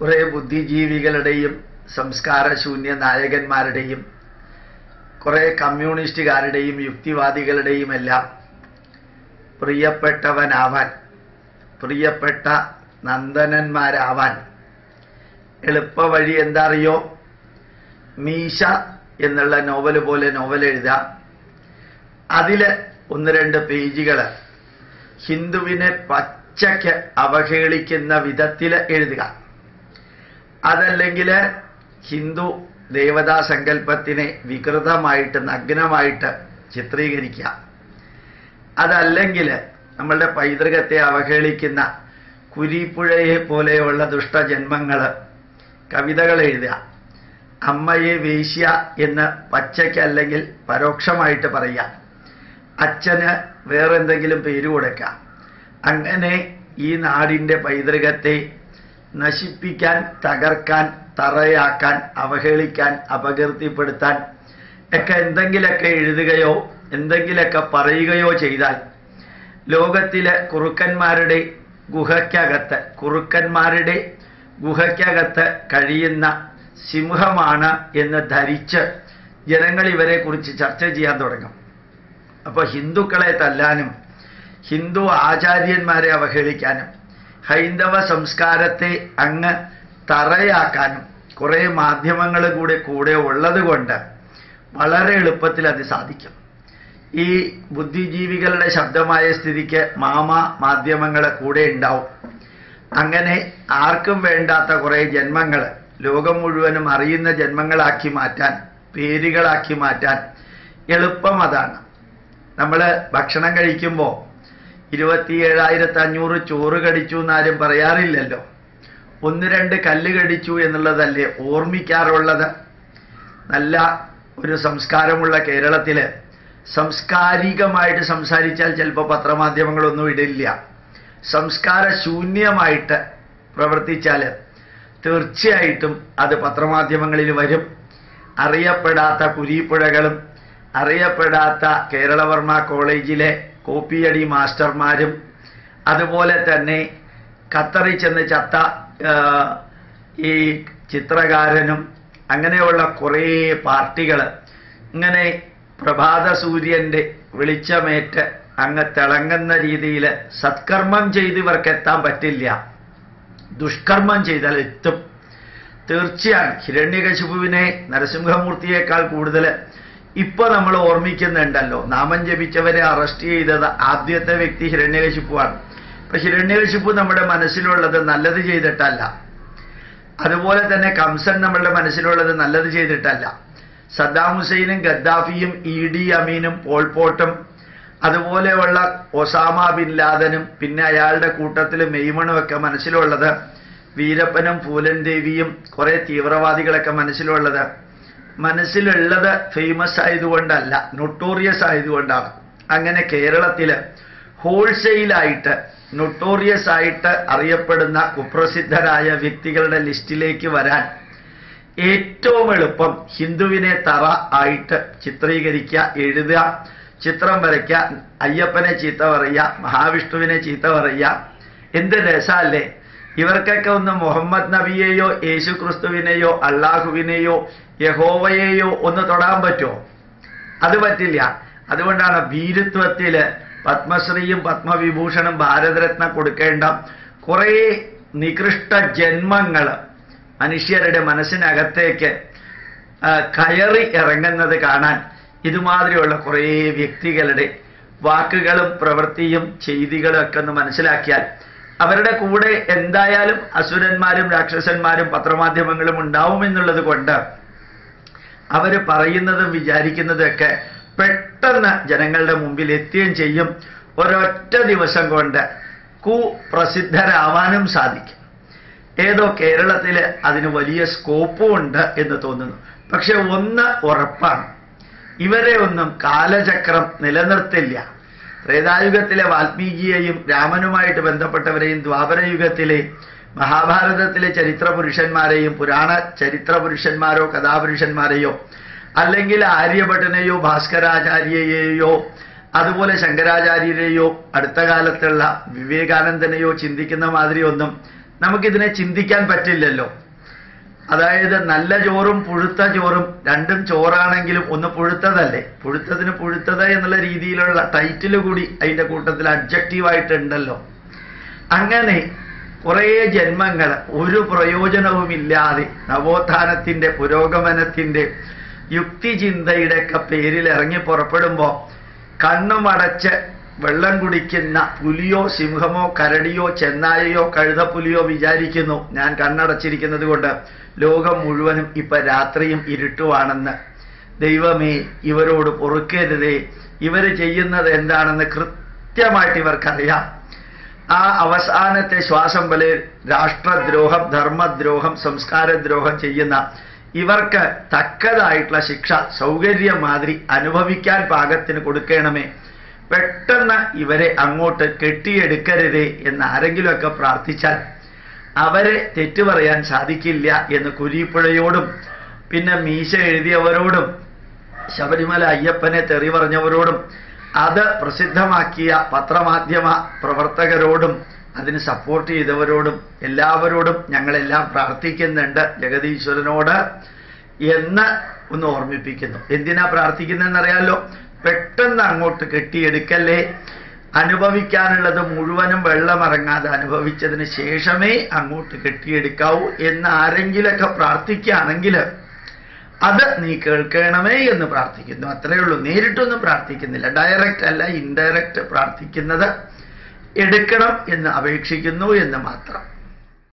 കുറേ ബുദ്ധിജീവികളുടെയും സംസ്കാരശൂന്യ നായകന്മാരുടെയും കുറേ കമ്മ്യൂണിസ്റ്റുകാരുടെയും യുക്തിവാദികളുടെയും എല്ലാം പ്രിയപ്പെട്ടവനാവാൻ പ്രിയപ്പെട്ട നന്ദനന്മാരാവാൻ എളുപ്പവഴി എന്താറിയോ? മീശ എന്നുള്ള നോവൽ പോലെ നോവൽ എഴുതാം അതിൽ ഒന്ന് രണ്ട് പേജുകൾ ഹിന്ദുവിനെ പച്ചയ്ക്ക് അവഹേളിക്കുന്ന വിധത്തിൽ എഴുതുക. അതല്ലെങ്കിൽ ഹിന്ദു ദേവതാ സങ്കല്പത്തിനെ വികൃതമായിട്ട് നഗ്നമായിട്ട് ചിത്രീകരിക്കുക. അതല്ലെങ്കിൽ നമ്മളുടെ പൈതൃകത്തെ അവഹേളിക്കുന്ന കുരിപ്പുഴയെ പോലെയുള്ള ദുഷ്ടജന്മങ്ങൾ കവിതകൾ എഴുതുക. അമ്മയെ വേശ്യ എന്ന് പച്ചയ്ക്ക് അല്ലെങ്കിൽ പരോക്ഷമായിട്ട് പറയുക. അച്ഛന് വേറെന്തെങ്കിലും പേര് കൊടുക്കുക. അങ്ങനെ ഈ നാടിന്റെ പൈതൃകത്തെ നശിപ്പിക്കാൻ തകർക്കാൻ തറയാക്കാൻ അവഹേളിക്കാൻ അപകീർത്തിപ്പെടുത്താൻ ഒക്കെ എന്തെങ്കിലൊക്കെ എഴുതുകയോ എന്തെങ്കിലൊക്കെ പറയുകയോ ചെയ്താൽ ലോകത്തിലെ കുറുക്കന്മാരുടെ ഗുഹയ്ക്കകത്ത് കുറുക്കന്മാരുടെ ഗുഹയ്ക്കകത്ത് കഴിയുന്ന സിംഹമാണ് എന്ന് ധരിച്ച് ജനങ്ങൾ ഇവരെ കുറിച്ച് ചർച്ച ചെയ്യാൻ തുടങ്ങും. അപ്പോൾ ഹിന്ദുക്കളെ തല്ലാനും ഹിന്ദു ആചാര്യന്മാരെ അവഹേളിക്കാനും ഹൈന്ദവ സംസ്കാരത്തെ അങ്ങ് തറയാക്കാനും കുറേ മാധ്യമങ്ങൾ കൂടെ കൂടെ ഉള്ളത് കൊണ്ട് വളരെ എളുപ്പത്തിൽ അത് സാധിക്കും. ഈ ബുദ്ധിജീവികളുടെ ശബ്ദമായ സ്ഥിതിക്ക് മാമ മാധ്യമങ്ങൾ കൂടെ ഉണ്ടാവും. അങ്ങനെ ആർക്കും വേണ്ടാത്ത കുറേ ജന്മങ്ങൾ ലോകം മുഴുവനും അറിയുന്ന ജന്മങ്ങളാക്കി മാറ്റാൻ പേരുകളാക്കി മാറ്റാൻ എളുപ്പം അതാണ്. നമ്മൾ ഭക്ഷണം കഴിക്കുമ്പോൾ ഇരുപത്തിയേഴായിരത്തി അഞ്ഞൂറ് ചോറ് കടിച്ചു എന്നാരും പറയാറില്ലല്ലോ. ഒന്ന് രണ്ട് കല്ല് കടിച്ചു എന്നുള്ളതല്ലേ ഓർമ്മിക്കാറുള്ളത്. നല്ല ഒരു സംസ്കാരമുള്ള കേരളത്തിൽ സംസ്കാരികമായിട്ട് സംസാരിച്ചാൽ ചിലപ്പോൾ പത്രമാധ്യമങ്ങളൊന്നും ഇടില്ല. സംസ്കാര ശൂന്യമായിട്ട് പ്രവർത്തിച്ചാൽ തീർച്ചയായിട്ടും അത് പത്രമാധ്യമങ്ങളിൽ വരും. അറിയപ്പെടാത്ത കുരീപ്പുഴകളും അറിയപ്പെടാത്ത കേരളവർമ്മ കോളേജിലെ കോപ്പിയടി മാസ്റ്റർമാരും അതുപോലെ തന്നെ ഖത്തറിൽ ചെന്ന് ചത്ത ഈ ചിത്രകാരനും അങ്ങനെയുള്ള കുറേ പാർട്ടികൾ ഇങ്ങനെ പ്രഭാത സൂര്യന്റെ വെളിച്ചമേറ്റ് അങ്ങ് തിളങ്ങുന്ന രീതിയിൽ സത്കർമ്മം ചെയ്ത് ഇവർക്ക് എത്താൻ പറ്റില്ല. ദുഷ്കർമ്മം ചെയ്താൽ എത്തും. തീർച്ചയാണ് ഹിരണ്യകശിപുവിനെ നരസിംഹമൂർത്തിയേക്കാൾ കൂടുതൽ ഇപ്പൊ നമ്മൾ ഓർമ്മിക്കുന്നുണ്ടല്ലോ. നാമം ജപിച്ചവരെ അറസ്റ്റ് ചെയ്തത് ആദ്യത്തെ വ്യക്തി ഹിരണ്യകശിപ്പുവാണ്. ഇപ്പൊ ഹിരണ്യകശിപ്പു നമ്മുടെ മനസ്സിലുള്ളത് നല്ലത് ചെയ്തിട്ടല്ല. അതുപോലെ തന്നെ കംസൻ നമ്മളുടെ മനസ്സിലുള്ളത് നല്ലത് ചെയ്തിട്ടല്ല. സദ്ദാം ഹുസൈനും ഗദ്ദാഫിയും ഇ ഡി അമീനും പോൾപോട്ടും അതുപോലെയുള്ള ഒസാമ ബിൻ ലാദനും പിന്നെ അയാളുടെ കൂട്ടത്തിൽ മെയ്മണും ഒക്കെ മനസ്സിലുള്ളത് വീരപ്പനും പൂലൻ ദേവിയും കുറെ തീവ്രവാദികളൊക്കെ മനസ്സിലുള്ളത്. മനസ്സിലുള്ളത് ഫേമസ് ആയതുകൊണ്ടല്ല നൊട്ടോറിയസ് ആയതുകൊണ്ടാണ്. അങ്ങനെ കേരളത്തിൽ ഹോൾസെയിലായിട്ട് നൊട്ടോറിയസ് ആയിട്ട് അറിയപ്പെടുന്ന കുപ്രസിദ്ധരായ വ്യക്തികളുടെ ലിസ്റ്റിലേക്ക് വരാൻ ഏറ്റവും എളുപ്പം ഹിന്ദുവിനെ തറ ആയിട്ട് ചിത്രീകരിക്കുക എഴുതുക ചിത്രം വരയ്ക്കുക അയ്യപ്പനെ ചീത്ത പറയുക മഹാവിഷ്ണുവിനെ ചീത്ത പറയുക എന്ത് രസമല്ലേ? ഇവർക്കൊക്കെ ഒന്ന് മുഹമ്മദ് നബിയെയോ യേശു ക്രിസ്തുവിനെയോ അള്ളാഹുവിനെയോ യഹോവയെയോ ഒന്ന് തൊടാൻ പറ്റുമോ? അത് പറ്റില്ല. അതുകൊണ്ടാണ് വീരത്വത്തിൽ പത്മശ്രീയും പത്മവിഭൂഷണും ഭാരതരത്ന കൊടുക്കേണ്ട കുറേ നികൃഷ്ട ജന്മങ്ങൾ മനുഷ്യരുടെ മനസ്സിനകത്തേക്ക് കയറി ഇറങ്ങുന്നത് കാണാൻ ഇതുമാതിരിയുള്ള കുറേ വ്യക്തികളുടെ വാക്കുകളും പ്രവൃത്തിയും ചെയ്തികളും ഒക്കെ ഒന്ന് മനസ്സിലാക്കിയാൽ അവരുടെ കൂടെ എന്തായാലും അസുരന്മാരും രാക്ഷസന്മാരും പത്രമാധ്യമങ്ങളും ഉണ്ടാവുമെന്നുള്ളത് കൊണ്ട് അവർ പറയുന്നതും വിചാരിക്കുന്നതൊക്കെ പെട്ടെന്ന് ജനങ്ങളുടെ മുമ്പിൽ എത്തുകയും ചെയ്യും. ഒരൊറ്റ ദിവസം കൊണ്ട് കുപ്രസിദ്ധരാവാനും സാധിക്കും. ഏതോ കേരളത്തിൽ അതിന് വലിയ സ്കോപ്പും ഉണ്ട് എന്ന് തോന്നുന്നു. പക്ഷെ ഒന്ന് ഉറപ്പാണ്. ഇവരെ ഒന്നും കാലചക്രം നിലനിർത്തില്ല. ത്രേതായുഗത്തിലെ വാൽമീകിയെയും രാമനുമായിട്ട് ബന്ധപ്പെട്ടവരെയും ദ്വാപരയുഗത്തിലെ മഹാഭാരതത്തിലെ ചരിത്ര പുരുഷന്മാരെയും പുരാണ ചരിത്ര പുരുഷന്മാരോ കഥാപുരുഷന്മാരെയോ അല്ലെങ്കിൽ ആര്യഭട്ടനെയോ ഭാസ്കരാചാര്യയെയോ അതുപോലെ ശങ്കരാചാര്യരെയോ അടുത്ത കാലത്തുള്ള വിവേകാനന്ദനെയോ ചിന്തിക്കുന്ന മാതിരി ഒന്നും നമുക്കിതിനെ ചിന്തിക്കാൻ പറ്റില്ലല്ലോ. അതായത് നല്ല ചോറും പുഴുത്ത ചോറും രണ്ടും ചോറാണെങ്കിലും ഒന്ന് പുഴുത്തതല്ലേ? പുഴുത്തതിന് പുഴുത്തത് എന്നുള്ള രീതിയിലുള്ള ടൈറ്റിൽ കൂടി അതിന്റെ കൂട്ടത്തിൽ അബ്ജക്റ്റീവായിട്ടുണ്ടല്ലോ അങ്ങനെ കുറേ ജന്മങ്ങൾ ഒരു പ്രയോജനവുമില്ലാതെ നവോത്ഥാനത്തിന്റെ പുരോഗമനത്തിന്റെ യുക്തിചിന്തയുടെ ഒക്കെ പേരിൽ ഇറങ്ങി പുറപ്പെടുമ്പോൾ കണ്ണുമടച്ച് വെള്ളം കുടിക്കുന്ന പുലിയോ സിംഹമോ കരടിയോ ചെന്നായയോ കഴുതപ്പുലിയോ വിചാരിക്കുന്നു. ഞാൻ കണ്ണടച്ചിരിക്കുന്നത് കൊണ്ട് ലോകം മുഴുവനും ഇപ്പൊ രാത്രിയും ഇരുട്ടുവാണെന്ന്. ദൈവമേ ഇവരോട് പൊറുക്കരുതേ. ഇവർ ചെയ്യുന്നത് എന്താണെന്ന് കൃത്യമായിട്ട് ഇവർക്കറിയാം. ആ അവസാനത്തെ ശ്വാസം പോലെ രാഷ്ട്രദ്രോഹം ധർമ്മദ്രോഹം സംസ്കാരദ്രോഹം ചെയ്യുന്ന ഇവർക്ക് തക്കതായിട്ടുള്ള ശിക്ഷ സൗകര്യം മാതിരി അനുഭവിക്കാൻ പാകത്തിന് കൊടുക്കണമേ. പെട്ടെന്ന് ഇവരെ അങ്ങോട്ട് കെട്ടിയെടുക്കരുത് എന്ന് ആരെങ്കിലുമൊക്കെ പ്രാർത്ഥിച്ചാൽ അവരെ തെറ്റു പറയാൻ സാധിക്കില്ല എന്ന് കുരിപ്പുഴയോടും പിന്നെ മീശ എഴുതിയവരോടും ശബരിമല അയ്യപ്പനെ തെറി പറഞ്ഞവരോടും അത് പ്രസിദ്ധമാക്കിയ പത്രമാധ്യമ പ്രവർത്തകരോടും അതിന് സപ്പോർട്ട് ചെയ്തവരോടും എല്ലാവരോടും ഞങ്ങളെല്ലാം പ്രാർത്ഥിക്കുന്നുണ്ട് ജഗതീശ്വരനോട് എന്ന് ഒന്ന് ഓർമ്മിപ്പിക്കുന്നു. എന്തിനാ പ്രാർത്ഥിക്കുന്നതെന്നറിയാലോ? പെട്ടെന്ന് അങ്ങോട്ട് കെട്ടിയെടുക്കല്ലേ? അനുഭവിക്കാനുള്ളത് മുഴുവനും വെള്ളമിറങ്ങാതെ അനുഭവിച്ചതിന് ശേഷമേ അങ്ങോട്ട് കെട്ടിയെടുക്കാവൂ എന്ന് ആരെങ്കിലൊക്കെ പ്രാർത്ഥിക്കുകയാണെങ്കിൽ അത് നീ കേൾക്കണമേ എന്ന് പ്രാർത്ഥിക്കുന്നു. അത്രയേ ഉള്ളൂ. നേരിട്ടൊന്നും പ്രാർത്ഥിക്കുന്നില്ല. ഡയറക്റ്റ് അല്ല ഇൻഡയറക്റ്റ് പ്രാർത്ഥിക്കുന്നത് എടുക്കണം എന്ന് അപേക്ഷിക്കുന്നു എന്ന് മാത്രം.